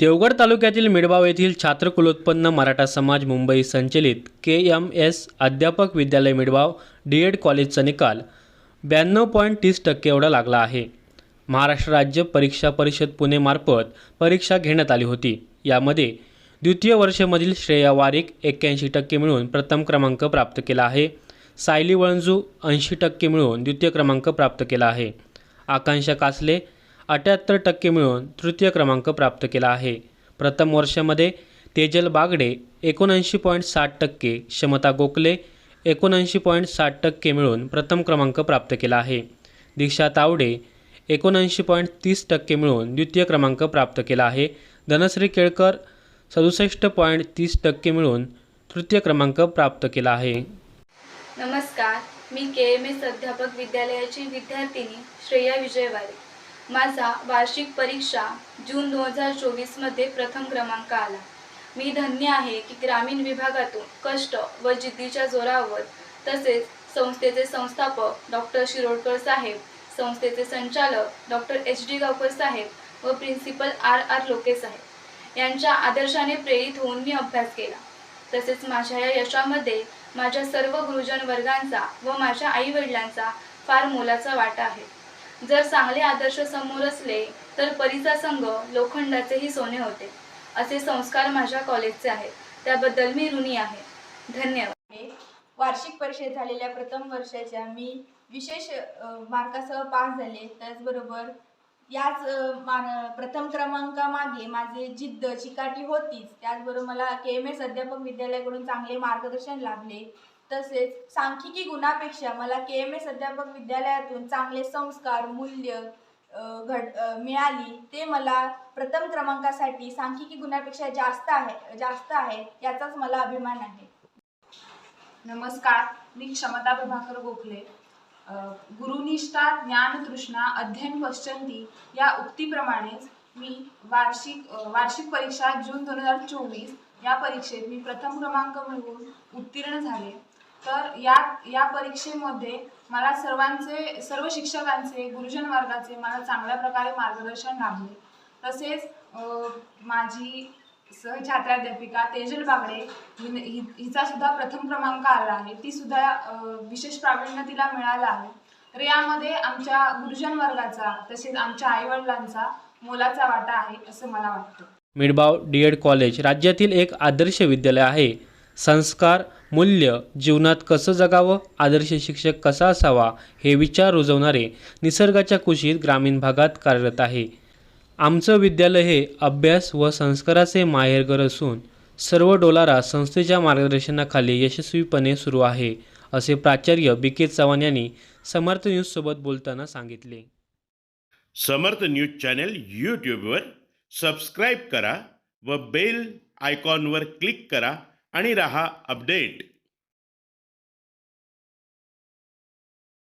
देवगड तालुक्यातील मिडबाव येथील छात्रकुलोत्पन्न मराठा समाज मुंबई संचलित के एम एस अध्यापक विद्यालय मिडबाव डी एड कॉलेजचा निकाल ब्याण्णव पॉईंट तीस टक्के एवढा लागला आहे. महाराष्ट्र राज्य परीक्षा परिषद पुणेमार्फत परीक्षा घेण्यात आली होती. यामध्ये द्वितीय वर्षमधील श्रेया वारिक एक्क्याऐंशी टक्के मिळून प्रथम क्रमांक प्राप्त केला आहे. सायली वळंजू ऐंशी टक्के मिळून द्वितीय क्रमांक प्राप्त केला आहे. आकांक्षा कासले अठ्याहत्तर टक्के मिळून तृतीय क्रमांक प्राप्त केला आहे. प्रथम वर्षामध्ये तेजल बागडे एकोणऐंशी पॉईंट साठ टक्के क्षमता गोखले एकोणऐंशी पॉईंट साठ टक्के मिळून प्रथम क्रमांक प्राप्त केला आहे. दीक्षा तावडे एकोणऐंशी पॉईंट तीस टक्के मिळून द्वितीय क्रमांक प्राप्त केला आहे. धनश्री केळकर सदुसष्ट पॉईंट तीस टक्के मिळून तृतीय क्रमांक प्राप्त केला आहे. नमस्कार. मी के एम एस अध्यापक विद्यालयाची विद्यार्थिनी श्रेया विजयवारे माझा वार्षिक परीक्षा जून दोन हजार चोवीसमध्ये प्रथम क्रमांक आला. मी धन्य आहे की ग्रामीण विभागातून कष्ट व जिद्दीच्या जोरावर तसेच संस्थेचे संस्थापक डॉक्टर शिरोडकर साहेब संस्थेचे संचालक डॉक्टर एच डी गावकर साहेब व प्रिन्सिपल आर आर लोके साहेब यांच्या आदर्शाने प्रेरित होऊन मी अभ्यास केला. तसेच माझ्या या यशामध्ये माझ्या सर्व गुरुजन वर्गांचा व माझ्या आईवडिलांचा फार मोलाचा वाटा आहे. जर चांगले आदर्श समोर असले तर परीचा संघ लोखंडाचेही सोने होते. असे संस्कार माझ्या कॉलेजचे आहेत. त्याबद्दल मी ऋणी आहे. धन्यवाद. वार्षिक परीक्षेत झालेल्या प्रथम वर्षाच्या मी विशेष मार्कासह पास झाले. त्याचबरोबर याच मान प्रथम क्रमांकामागे माझे जिद्द चिकाटी होतीच. त्याचबरोबर मला के एम एस अध्यापक विद्यालयाकडून चांगले मार्गदर्शन लाभले. तसेच सांख्यिकी गुणापेक्षा मला के एम एस अध्यापक विद्यालयातून चांगले संस्कार मूल्य घड मिळाली ते मला प्रथम क्रमांकासाठी सांख्यिकी गुणापेक्षा जास्त आहे जास्त आहे याचाच मला अभिमान आहे. नमस्कार मी क्षमता प्रभाकर गोखले. गुरुनिष्ठा ज्ञानतृष्णा अध्ययन पश्चंती या उक्तीप्रमाणेच मी वार्षिक वार्षिक परीक्षा जून दोन हजार चोवीस या परीक्षेत मी प्रथम क्रमांक मिळवून उत्तीर्ण झाले. तर या या परीक्षेमध्ये मला सर्वांचे सर्व शिक्षकांचे गुरुजन वर्गाचे मला चांगल्या प्रकारे मार्गदर्शन लाभले. तसेच माझी सहछात्राध्यापिका तेजल बागडे हिने हि हिचा सुद्धा प्रथम क्रमांक आला आहे. ती सुद्धा विशेष प्रावीण्य तिला मिळालं आहे. तर यामध्ये आमच्या गुरुजन वर्गाचा तसेच आमच्या आईवडिलांचा मोलाचा वाटा आहे असं मला वाटतं. मिडबाव डी एड कॉलेज राज्यातील एक आदर्श विद्यालय आहे. संस्कार मूल्य जीवनात कसं जगावं? आदर्श शिक्षक कसा असावा? हे विचार रुजवणारे निसर्गाच्या कुशीत ग्रामीण भागात कार्यरत आहे. आमचं विद्यालय हे अभ्यास व संस्काराचे माहेरघर असून सर्व डोलारा संस्थेच्या मार्गदर्शनाखाली यशस्वीपणे सुरू आहे असे प्राचार्य बी के चव्हाण यांनी समर्थ न्यूजसोबत बोलताना सांगितले. समर्थ न्यूज चॅनल यूट्यूबवर सबस्क्राईब करा व बेल आयकॉनवर क्लिक करा आणि रहा अपडेट.